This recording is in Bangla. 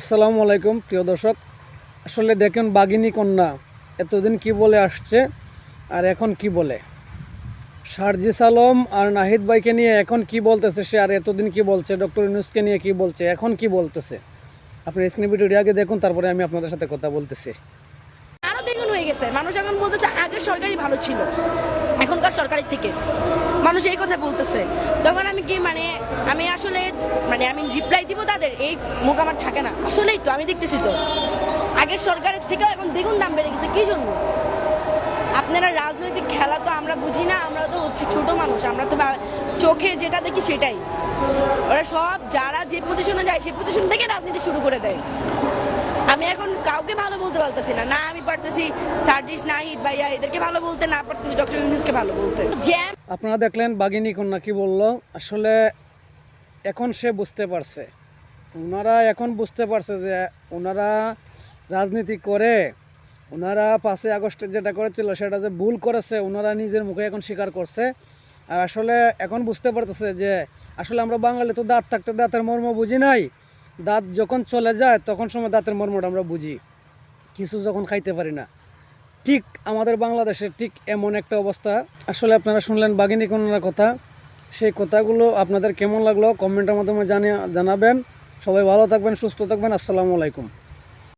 আসসালামু আলাইকুম, প্রিয় দর্শক। আসলে দেখেন বাগিনী কন্যা, এতদিন কি বলে আসছে আর এখন কি বলে? শারজিস আলম আর নাহিদ ভাইকে নিয়ে এখন কি বলতেছে সে আর এতদিন কি বলছে? ডক্টর ইউনুসকে নিয়ে কি বলছে? এখন কি বলতেছে? আপনি স্ক্রিন ভিডিওটি আগে দেখুন, তারপরে আমি আপনাদের সাথে কথা বলতেছি। আরও দ্বিগুণ হয়ে গেছে। মানুষ এখন বলতেছে আগের সরকারই ভালো ছিল, এখনকার সরকারের থেকে। মানুষ এই কথা বলতেছে। তখন আমি কি মানে আমি আসলে মানে আমি রিপ্লাই দিব তাদের, এই মুখ আমার থাকে না। আসলেই তো, আমি দেখতেছি তো। আগের সরকারের থেকেও এখন দ্বিগুণ দাম বেড়ে গেছে, কি জন্য? আপনারা রাজনৈতিক খেলা তো আমরা বুঝি না, আমরা তো হচ্ছে ছোট মানুষ, আমরা তো চোখে যেটা দেখি সেটাই। ওরা সব যারা যে পজিশনে যায় সেই পজিশন থেকে রাজনীতি শুরু করে দেয়। আমি এখন কাউকে ভালো বলতে পারতেছি না। না, আমি পারতেছি সার্জিস নাহিদ ভাইয়া, এদেরকে ভালো বলতে, না পারতেছি ডক্টর ইউনুসকে ভালো বলতে। জ্যাম আপনারা দেখলেন বাগিনী কন্যা কি বলল? আসলে এখন সে বুঝতে পারছে। ওনারা এখন বুঝতে পারছে যে ওনারা রাজনীতি করে, ওনারা পাঁচই আগস্টে যেটা করেছিল সেটা যে ভুল করেছে, ওনারা নিজের মুখে এখন স্বীকার করছে। আর আসলে এখন বুঝতে পারতেছে যে আসলে আমরা বাঙালি তো দাঁত থাকতে দাঁতের মর্ম বুঝি নাই। দাঁত যখন চলে যায়, তখন সময় দাঁতের মর্মটা আমরা বুঝি। কিছু যখন খাইতে পারি না। ঠিক আমাদের বাংলাদেশের ঠিক এমন একটা অবস্থা। আসলে আপনারা শুনলেন বাগিনী কন্যার কথা। সেই কথাগুলো আপনাদের কেমন লাগল? কমেন্টের মাধ্যমে জানিয়ে জানাবেন। সবাই ভালো থাকবেন, সুস্থ থাকবেন। আসসালামু আলাইকুম।